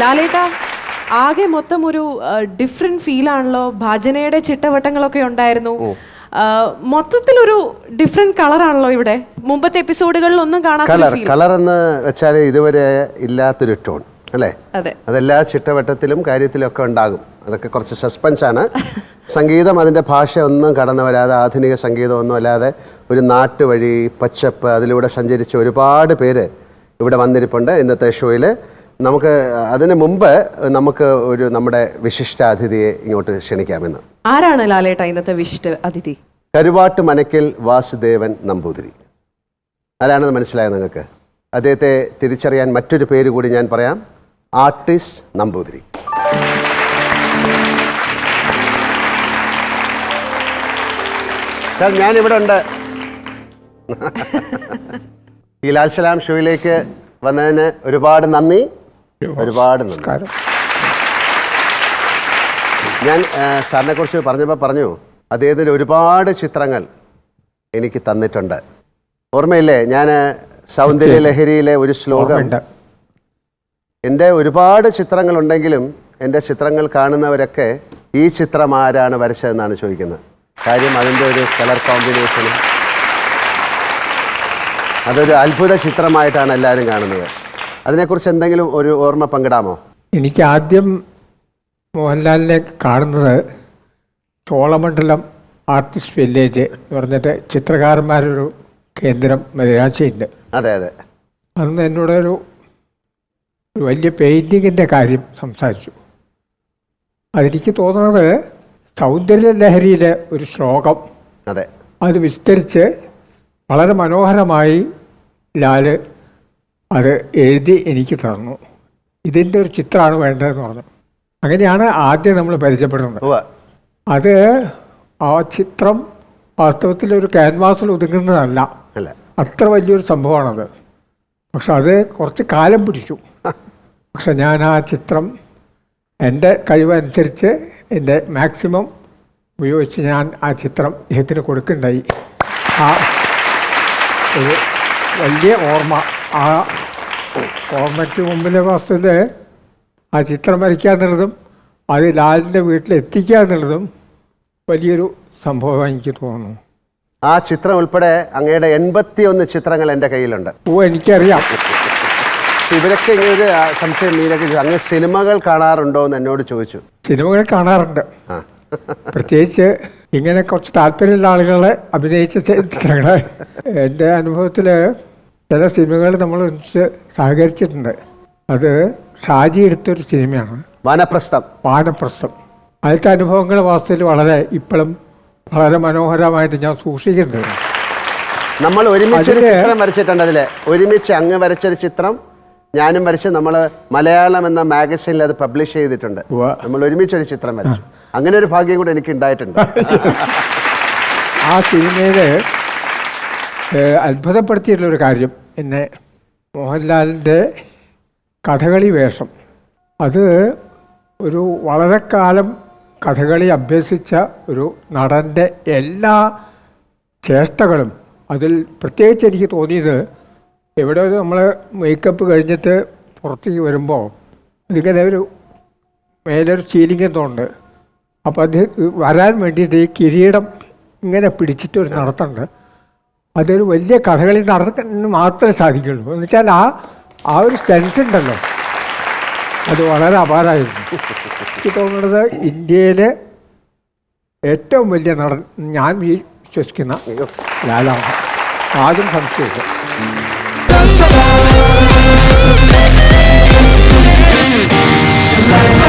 ലാലേട്ട ആകെ മൊത്തം ഒരു ഡിഫറെന്റ് ഫീൽ ഫീലാണല്ലോ ഭജനയുടെ ചിട്ടവട്ടങ്ങളൊക്കെ ഉണ്ടായിരുന്നു. മൊത്തത്തിൽ മൊത്തത്തിലൊരു ഡിഫറെന്റ് കളറാണല്ലോ ഇവിടെ. മുമ്പത്തെ എപ്പിസോഡുകളിൽ ഒന്നും കാണാൻ കളർ എന്ന് വെച്ചാൽ ഇതുവരെ ഇല്ലാത്തൊരു ടോൺ അല്ലേ? അതെ. അതെല്ലാ ചിട്ടവട്ടത്തിലും കാര്യത്തിലും ഒക്കെ ഉണ്ടാകും. അതൊക്കെ കുറച്ച് സസ്പെൻസ് ആണ്. സംഗീതം അതിന്റെ ഭാഷ ഒന്നും കടന്നു വരാതെ ആധുനിക സംഗീതമൊന്നും അല്ലാതെ ഒരു നാട്ടുവഴി പച്ചപ്പ് അതിലൂടെ സഞ്ചരിച്ച ഒരുപാട് പേര് ഇവിടെ വന്നിരിപ്പുണ്ട് ഇന്നത്തെ ഷോയിൽ നമുക്ക് അതിനു മുമ്പ് നമുക്ക് ഒരു നമ്മുടെ വിശിഷ്ട അതിഥിയെ ഇങ്ങോട്ട് ക്ഷണിക്കാമെന്ന്. ആരാണ് ലാലേട്ട ഇന്നത്തെ വിശിഷ്ട അതിഥി കരുവാട്ട് മനക്കിൽ വാസുദേവൻ നമ്പൂതിരി. ആരാണെന്ന് മനസ്സിലായത് നിങ്ങൾക്ക്? അദ്ദേഹത്തെ തിരിച്ചറിയാൻ മറ്റൊരു പേര് കൂടി ഞാൻ പറയാം. ആർട്ടിസ്റ്റ് നമ്പൂതിരി. സാർ ഞാനിവിടെ ഉണ്ട്. ഈ ലാൽ സലാം ഷോയിലേക്ക് വന്നതിന് ഒരുപാട് നന്ദി. ഒരുപാട് നമസ്കാരം. ഞാൻ സാറിനെ കുറിച്ച് പറഞ്ഞപ്പോൾ പറഞ്ഞു അദ്ദേഹത്തിന്റെ ഒരുപാട് ചിത്രങ്ങൾ എനിക്ക് തന്നിട്ടുണ്ട്. ഓർമ്മയില്ലേ? ഞാൻ സൗന്ദര്യ ലഹരിയിലെ ഒരു ശ്ലോകം എന്റെ ഒരുപാട് ചിത്രങ്ങൾ ഉണ്ടെങ്കിലും എന്റെ ചിത്രങ്ങൾ കാണുന്നവരൊക്കെ ഈ ചിത്രം ആരാണ് വരച്ചതെന്നാണ് ചോദിക്കുന്നത്. കാര്യം അതിന്റെ ഒരു കളർ കോമ്പിനേഷനും അതൊരു അത്ഭുത ചിത്രമായിട്ടാണ് എല്ലാവരും കാണുന്നത്. അതിനെക്കുറിച്ച് എന്തെങ്കിലും ഒരു ഓർമ്മ പങ്കിടാമോ? എനിക്ക് ആദ്യം മോഹൻലാലിനെ കാണുന്നത് ചോളമണ്ഡലം ആർട്ടിസ്റ്റ് വില്ലേജ് എന്ന് പറഞ്ഞിട്ട് ചിത്രകാരന്മാരൊരു കേന്ദ്രം മദിരാശയുണ്ട് അതെ അതെ. അന്ന് എന്നോടൊരു ഒരു വലിയ പെയിന്റിങ്ങിന്റെ കാര്യം സംസാരിച്ചു. അതെനിക്ക് തോന്നുന്നത് സൗന്ദര്യ ലഹരിയിലെ ഒരു ശ്ലോകം. അതെ. അത് വിസ്തരിച്ച് വളരെ മനോഹരമായി ലാൽ അത് എഴുതി എനിക്ക് തന്നു. ഇതിന്റെ ഒരു ചിത്രമാണ് വേണ്ടതെന്ന് പറഞ്ഞു. അങ്ങനെയാണ് ആദ്യം നമ്മൾ പരിചയപ്പെടുന്നത്. അത് ആ ചിത്രം വാസ്തവത്തിൽ ഒരു ക്യാൻവാസിൽ ഒതുങ്ങുന്നതല്ല. അല്ല. അത്ര വലിയൊരു സംഭവമാണത്. പക്ഷെ അത് കുറച്ച് കാലം പിടിച്ചു. പക്ഷെ ഞാൻ ആ ചിത്രം എന്റെ കഴിവനുസരിച്ച് എന്റെ മാക്സിമം ഉപയോഗിച്ച് ഞാൻ ആ ചിത്രം ഇദ്ദേഹത്തിന് കൊടുക്കണ്ടായി ആ ഒരു വലിയ ഓർമ്മ. ആ ഓർമ്മയ്ക്ക് മുമ്പിലെ വാസ്തവത്തിൽ ആ ചിത്രം വരയ്ക്കുക എന്നുള്ളതും അത് ലാലിന്റെ വീട്ടിൽ എത്തിക്കുക എന്നുള്ളതും വലിയൊരു സംഭവമായി എനിക്ക് തോന്നുന്നു. ആ ചിത്രം ഉൾപ്പെടെ അങ്ങയുടെ എൺപത്തി ഒന്ന് ചിത്രങ്ങൾ എന്റെ കയ്യിലുണ്ട്. ഓ എനിക്കറിയാം. ഇവരൊക്കെ ഇങ്ങനെ ഒരു സംശയം മീനൊക്കെ അങ്ങ് സിനിമകൾ കാണാറുണ്ടോ എന്ന് എന്നോട് ചോദിച്ചു. സിനിമകൾ കാണാറുണ്ട്. പ്രത്യേകിച്ച് ഇങ്ങനെ കുറച്ച് താല്പര്യമുള്ള ആളുകളെ അഭിനയിച്ച ചിത്രങ്ങൾ എന്റെ അനുഭവത്തിൽ ചില സിനിമകൾ നമ്മൾ സഹകരിച്ചിട്ടുണ്ട്. അത് ഷാജി എടുത്തൊരു സിനിമയാണ്. വാനപ്രസ്ഥം. വാനപ്രസ്ഥം. അതിലത്തെ അനുഭവങ്ങൾ വാസ്തവത്തിൽ വളരെ ഇപ്പോഴും വളരെ മനോഹരമായിട്ട് ഞാൻ സൂക്ഷിക്കുന്നുണ്ട്. നമ്മൾ ഒരുമിച്ച് ഒരു ചിത്രം വരച്ചിട്ടുണ്ട് അതിലെ. ഒരുമിച്ച് അങ്ങ് വരച്ചൊരു ചിത്രം ഞാനും വരച്ച് നമ്മൾ മലയാളം എന്ന മാഗസിനിൽ അത് പബ്ലിഷ് ചെയ്തിട്ടുണ്ട്. നമ്മൾ ഒരുമിച്ച് ഒരു ചിത്രം വരച്ചു. അങ്ങനെ ഒരു ഭാഗ്യം കൂടെ എനിക്ക് ഉണ്ടായിട്ടുണ്ട് ആ സിനിമയിൽ അത്ഭുതപ്പെടുത്തിയിട്ടുള്ളൊരു കാര്യം. എന്നെ മോഹൻലാലിന്റെ കഥകളി വേഷം. അത് ഒരു വളരെ കാലം കഥകളി അഭ്യസിച്ച ഒരു നടന്റെ എല്ലാ ചേഷ്ടകളും അതിൽ പ്രത്യേകിച്ച് എനിക്ക് തോന്നിയത് എവിടെ നമ്മൾ മേക്കപ്പ് കഴിഞ്ഞിട്ട് പുറത്തേക്ക് വരുമ്പോൾ ഇതിങ്ങനെ ഒരു മേലൊരു സീലിംഗ് എന്തോണ്ട്. അപ്പോൾ അത് വരാൻ വേണ്ടിയിട്ട് ഈ കിരീടം ഇങ്ങനെ പിടിച്ചിട്ട് ഒരു നടത്തുണ്ട് അതൊരു വലിയ കഥകളി നടന്നു മാത്രമേ സാധിക്കുള്ളൂ. എന്നുവെച്ചാൽ ആ ആ ഒരു സ്റ്റെൻസ് ഉണ്ടല്ലോ. അത് വളരെ അപാരമായിരുന്നു. എനിക്ക് തോന്നുന്നത് ഇന്ത്യയിലെ ഏറ്റവും വലിയ നടൻ ഞാൻ വിശ്വസിക്കുന്ന ലാലാണ്. ആദ്യം സംശയിച്ചു Let's